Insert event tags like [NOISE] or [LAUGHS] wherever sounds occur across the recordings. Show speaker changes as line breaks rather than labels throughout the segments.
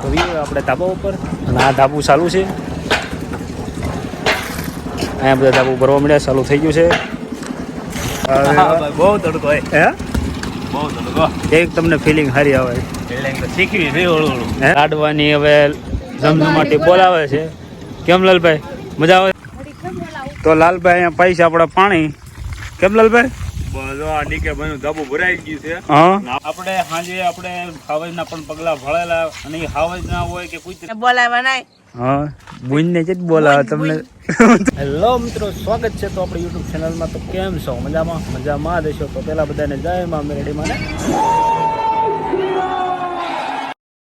તો વી આપણે ધાબા ઉપર. અને આ ધાબુ ચાલુ છે. અહીંયા બધા ધાબુ ભરવા મળ્યા ચાલુ થઈ ગયું છે.
બહુ તડકો હે. બહુ તડકો.
એક તમને ફિલિંગ સારી આવે.
તો શીખવી છે ઓળું
લાડવાની હવે જમજમાટી બોલાવે છે. કેમ લાલભાઈ? મજા આવે? તો લાલભાઈ અહીંયા પૈસા આપણા પાણી. કેમ લાલભાઈ?
બધો આ નીકે બનું ધાબુ ભરાઈ ગયું છે. આપણે સાંજે આપણે હાવજના પણ પગલા ભળેલા અને હાવજ ના હોય કે કુતરા
બોલાવા નાય.
હા બુઈને જ બોલાવે તમને. હેલો મિત્રો સ્વાગત છે તો આપણી યુટ્યુબ ચેનલમાં તો કેમ છો? મજામાં? મજામાં દેશો તો પહેલા બધાને જય મા મેરડીમાં માને.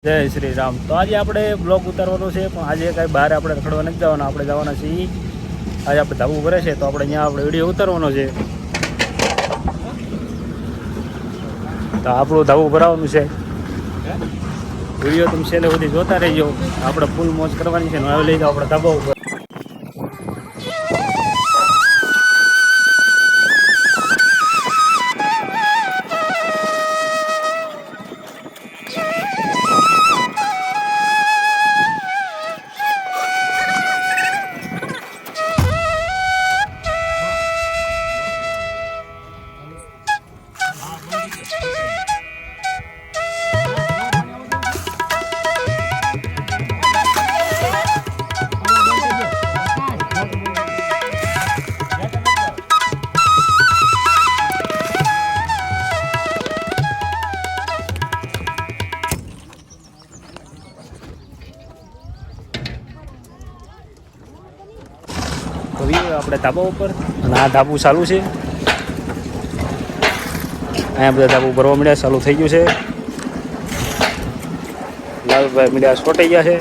જય શ્રી રામ. તો આજે આપણે બ્લોગ ઉતારવાનો છે પણ આજે કાંઈ બહાર આપણે રખડવા નથી જવાના. આપણે જવાના છીએ. આજે આપણે ધાબુ ભરે છે તો આપણે અહીંયા આપણે વીડિયો ઉતારવાનો છે. તો આપણું ધાબુ ભરાવાનું છે. વીડિયો તમે છેલ્લે સુધી જોતા રહેજો. આપણે ફૂલ મોજ કરવાની છે. ને હવે લઈ જાઓ આપણે ધાબા ઉપર. તો આપણે ધાબા ઉપર. અને આ ધાબુ ચાલુ છે. અહીંયા બધા ધાબુ ભરવા મળ્યા ચાલુ થઈ ગયું છે. લાલભાઈ મીડિયા છોટાઈ ગયા છે.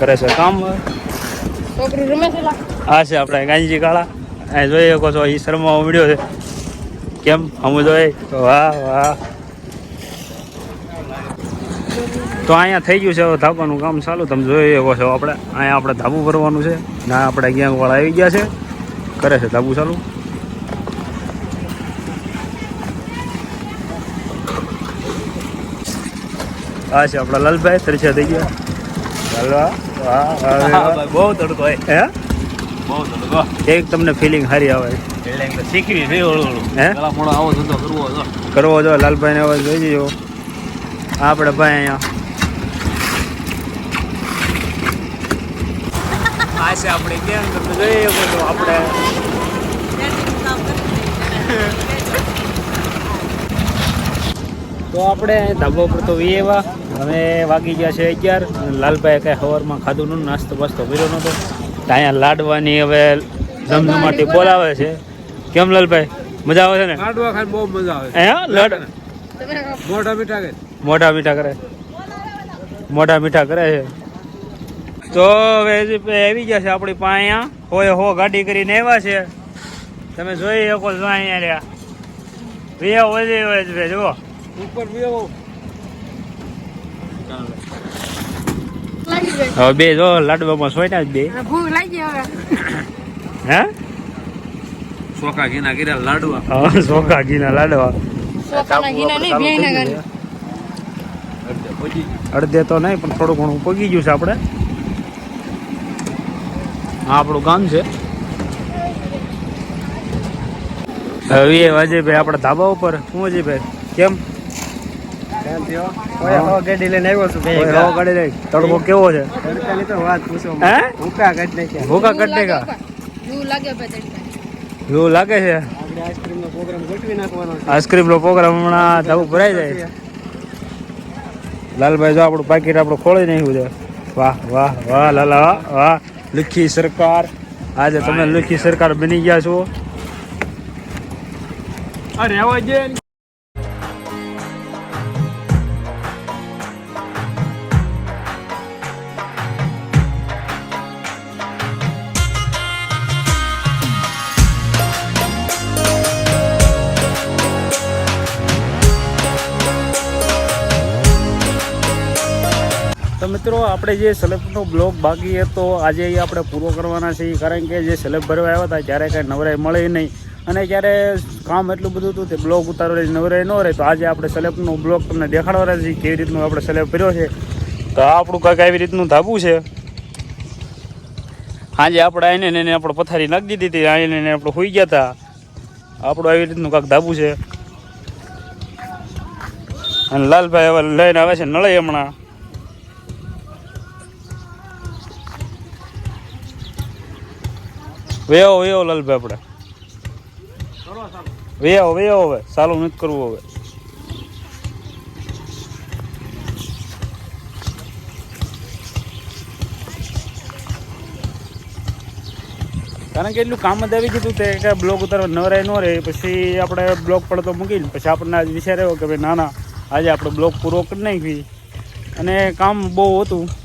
કરે છે કામ.
હા છે લા.
આ છે આપણે ગાંધીજી કાળા. અહીં જોઈ શકો છો એ શર્મા મળ્યો છે. કેમ? હમ જોઈએ વાહ વાહ. તો અહીંયા થઈ ગયું છે હવે ધાબાનું કામ ચાલુ. તમે જોઈ શકો છો આપણે. અહીંયા આપણે ધાબુ ભરવાનું છે. ના આપણે ગેંગ વાળા આવી ગયા છે. કરે છે ધાબુ ચાલુ. આ છે આપણા લાલભાઈ તરછા થઈ ગયા. લાલવા
બહુ તડકો હે.
હે?
બહુ તડકો.
એક તમને ફિલિંગ સારી આવે.
તો શીખવી છે ઓળું ઓળું
હે?
આવો ધંધો કરવો
કરવો જો લાલભાઈને અવાજ જોઈ જજો. આપણે ભાઈ અહીંયા. આ છે આપણે કેમ તમે જોઈએ બધું આપણે. તો આપણે ધાબા ઉપર તો એવા. હવે વાગી ગયા છે અગિયાર અને લાલભાઈ કાંઈ સવારમાં ખાધું નહોતું નાસ્તો બાસ્તો કર્યો નહોતો. અહીંયા લાડવાની હવે ધમધમાટી બોલાવે છે. કેમ લાલભાઈ? મજા આવે છે ને?
લાડવા ખાઈ બહુ મજા આવે
હે લાડ
મોઢા મીઠા કરે.
મોઢા મીઠા કરે. મોઢા મીઠા કરે છે. તો હવે આવી ગયા છે આપણી પાસે અહીંયા. હોય હો ગાડી કરીને આવ્યા છે. તમે જોઈ શકો છો અહીંયા રહ્યા. વિયા વધી હોય છે જુઓ.
ઉપર બેવો
લાગી
હવે બે જો લાડવામાં સોયના જ બે.
ભૂખ લાગી હવે.
હે?
ચોખા ઘીના ગીરા લાડવા.
હા ઘીના લાડવા.
ઘીના નહીં ગાની.
અડધે તો નહીં પણ થોડું ઘણું પગી ગયું છે આપણે. આ આપણું ગામ છે. હવે અજયભાઈ આપણા ધાબા ઉપર. શું અજયભાઈ કેમ? તડકો કેવો છે?
તડકાની તો વાત ભૂકા કાઢી નાખ્યા.
ભૂકા કટને કા
એવું લાગે ભાઈ તડકા.
એવું લાગે છે?
આઈસ્ક્રીમ નો પ્રોગ્રામ ગોઠવી નાખવાનો છે.
આઈસ્ક્રીમ નો પ્રોગ્રામ હમણાં ધાબુ ભરાઈ જાય. લાલભાઈ જો આપણું પાકીટ આપણું ખોળી નાખ્યું છે. વાહ વાહ વાહ લાલા વાહ વાહ. લુખી સરકાર. આજે તમે લખી સરકાર બની ગયા છો.
અરે અવાજ
મિત્રો, આપણે જે સેલેબનો બ્લોગ બાકી હતો આજે એ આપણે પૂરો કરવાના છીએ. કારણ કે જે સેલેબ ભરવા આવ્યા હતા, ત્યારે કાંઈ નવરાઈ મળે નહીં. અને જ્યારે કામ એટલું બધું હતું, તે બ્લોક ઉતારવા નવરાય ન રહે, તો આજે આપણે સ્લેબનો બ્લોક તમને દેખાડવાના છીએ, કેવી રીતનું આપણે સ્લેબ કર્યો છે. તો આપણું કાંઈક આવી રીતનું ધાબું છે. આજે આપણે આઈને એને આપણે પથારી નાખી દીધી હતી, આઈને એને આપણે હોઈ ગયા હતા. આપણું આવી રીતનું કાંક ધાબું છે. અને લાલભાઈ હવે લઈને આવે છે નળે હમણાં. વેવો વેવો લાલભાઈ આપણે. વેવો વેવો હવે. ચાલુ, નથી કરવું હવે. કારણ કે એટલું કામ જ આવી ગયું તે કે બ્લોગ ઉતારવા રહે, ન રહે. પછી આપણે બ્લોગ પડતો મૂકીને, પછી આપણને આજ વિચાર આવ્યો કે ભાઈ, ના ના, આજે આપણે બ્લોગ પૂરો કરી નાખી અને કામ બહુ હતું.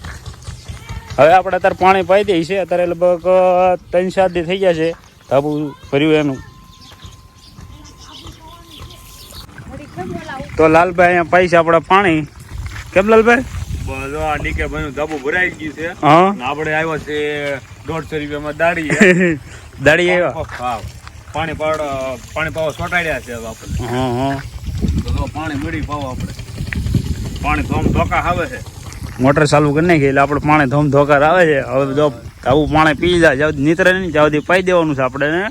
હવે આપણે અત્યારે પાણી પાઈ દઈએ છે અત્યારે લગભગ ત્રણ ચાર દી થઈ ગયા છે. ધાબુ ભર્યું એનું. તો લાલભાઈ અહીંયા પાઈ છે આપણે પાણી. કેમ લાલભાઈ?
બસ આ ભાઈનું ધાબુ ભરાઈ ગયું છે.
હા?
આપણે આવ્યો છે દોઢસો રૂપિયામાં દાડી [LAUGHS]
દાડી આવ્યો?
હા પાણી પાડ પાણી પાવા સોટાડ્યા છે હવે
હા હા.
પાણી મળી પાવો આપણે. પાણી ધોમ ધોકા આવે છે.
મોટર ચાલુ કરી નાખી એટલે આપણે પાણી ધમ ધોકાર આવે છે. હવે જો આવું પાણી પી જાય, જ્યાં નીતરે નહીં ત્યાં સુધી પાઈ દેવાનું છે આપણે ને.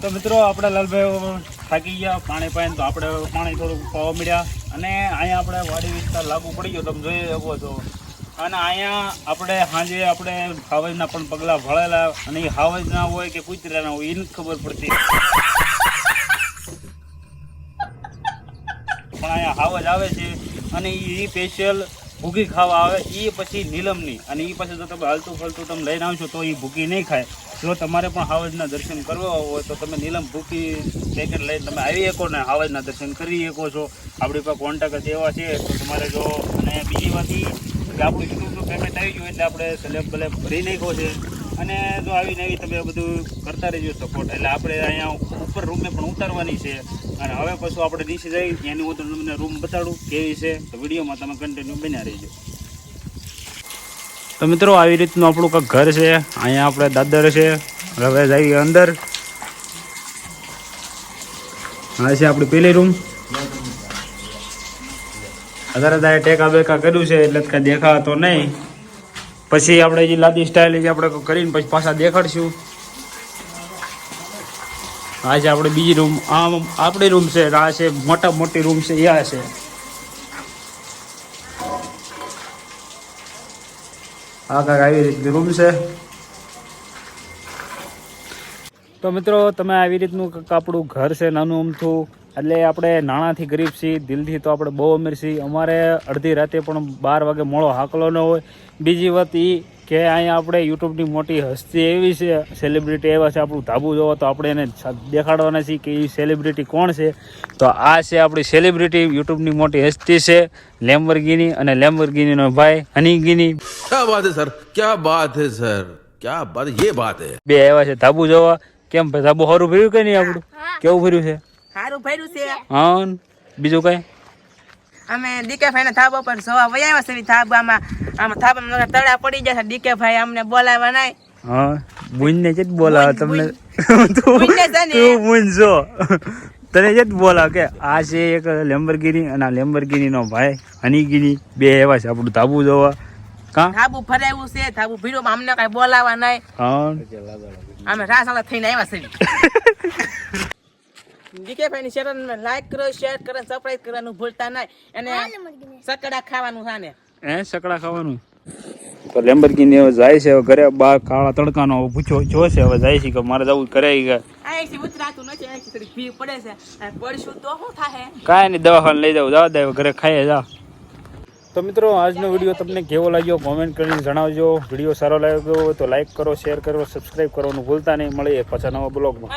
તો મિત્રો, આપણે લાલભાઈ થાકી ગયા, પાણી પાઈને તો આપણે પાણી થોડુંક પાવા મળ્યા. અને અહીંયા આપણે વાડી વિસ્તાર લાગુ પડી ગયો, તમે જોઈ શકો છો. અને અહીંયા આપણે સાંજે આપણે હાવજના પણ પગલાં ભળેલા અને એ હાવજ ના હોય કે કુતરાના હોય એને ખબર પડતી પણ અહીંયા હાવજ આવે છે. અને એ સ્પેશિયલ ભૂકી ખાવા આવે એ પછી નીલમની. અને એ પછી જો તમે હાલતું ફલતું તમે લઈને આવશો તો એ ભૂકી નહીં ખાય. જો તમારે પણ હાવજના દર્શન કરવા હોય તો તમે નીલમ ભૂકી પેકેટ લઈને તમે આવી શકો ને હાવજના દર્શન કરી શકો છો. આપણી પાસે કોન્ટેક્ટ એવા છે, તો તમારે જો, અને બીજી વાત એ કે આપણું યુટ્યુબનું પેમેન્ટ આવી ગયું એટલે આપણે સ્લેબ બ્લેબ ભરી નાખ્યો છે. અને જો આવી નવી તમે બધું કરતા રહેજો સપોર્ટ એટલે આપણે અહીંયા ઉપર રૂમે પણ ઉતારવાની છે. અને હવે પછી આપણે નીચે જઈ એની હું તમને રૂમ બતાડું કેવી છે. તો વિડીયોમાં તમે કન્ટિન્યુ બન્યા રહેજો. તો મિત્રો, આવી રીતનું આપણું કંઈક ઘર છે. અહીંયા આપણે દાદર છે. હવે જઈએ અંદર. આ છે આપણી પેલી રૂમ અત્યારે તારે ટેકા બેકા કર્યું છે, એટલે કાંઈ દેખાતો નહીં. પછી આપણે જે લાદી સ્ટાઇલ જે આપણે કરીને પછી પાછા દેખાડશું. છે આપણે બીજી રૂમ આમ આપણી રૂમ છે, આ છે, મોટા મોટી રૂમ છે એ આ છે. આ કાંઈક આવી રીતની રૂમ છે. તો મિત્રો, તમે આવી રીતનું આપણું ઘર છે, નાનું અમથું એટલે આપણે નાણાંથી ગરીબ છીએ દિલથી તો આપણે બહુ અમીર છીએ. અમારે અડધી રાતે પણ બાર વાગે મોડો હાકલો ન હોય. બીજી વાત એ કે અહીંયા આપણે યુટ્યુબની મોટી હસ્તી એવી છે સેલિબ્રિટી એવા છે આપણું ધાબુ જોવા તો આપણે એને દેખાડવાના છીએ કે એ સેલિબ્રિટી કોણ છે. તો આ છે આપણી સેલિબ્રિટી યુટ્યુબની મોટી હસ્તી છે લેમ્બરગીની અને લેમ્બરગીનીનો ભાઈ હનીગીની
ક્યા બાત હે સર? ક્યા બાત હે સર? ક્યા બાત એ બાત હે.
બે એવા છે ધાબુ જોવા. કેમ ભાઈ ધાબુ સારું ભર્યું કે નહીં આપણું? કેવું ભર્યું છે?
સારું ભર્યું છે.
હા બીજું કઈ?
અમે ડીકે ભાઈ ના થાબા પર સવા આવ્યા છે. થાબામાં આમ થાબામાં તળા પડી જશે ડીકે ભાઈ અમને બોલાવા નહીં
હા બુંજને જ બોલાવે તમને.
બુંજને છે ને.
તું બુંજો તને જ બોલા કે આ છે એક લેમ્બરગીની અને આ લેમ્બરગીનીનો ભાઈ હનીગીની. બે એવા છે આપણું ધાબુ જોવા. કા?
થાબુ ભરાયું છે. થાબુ ભીડો અમને કઈ બોલાવા નહીં
હા.
અમે રાસાલા થઈને આવ્યા છે ડીકે ભાઈ ની ચેનલ લાઈક કરો શેર કરો સબસ્ક્રાઇબ કરવાનું ભૂલતા નહીં. અને સકડા ખાવાનું છે ને
એ સકડા ખાવાનું? તો લેમ્બરગીની હવે જાય છે હવે ઘરે બાર કાળા તડકાનો પૂછો જોશે હવે જાય છે કે મારે જવું કરે ગયા
અહીંથી ઉતરાતું નથી અહીંથી થોડી ભીડ પડે છે. પડશું તો શું થાય
કાંઈ નહીં દવાખાને લઈ જાવ જવા દે ઘરે ખાઈએ જા તો મિત્રો આજનો વીડિયો તમને કેવો લાગ્યો કોમેન્ટ કરીને જણાવજો. વીડિયો સારો લાગ્યો હોય તો લાઈક કરો શેર કરો સબસ્ક્રાઈબ કરવાનું ભૂલતા નહીં. મળીએ પાછા નવા બ્લોગમાં.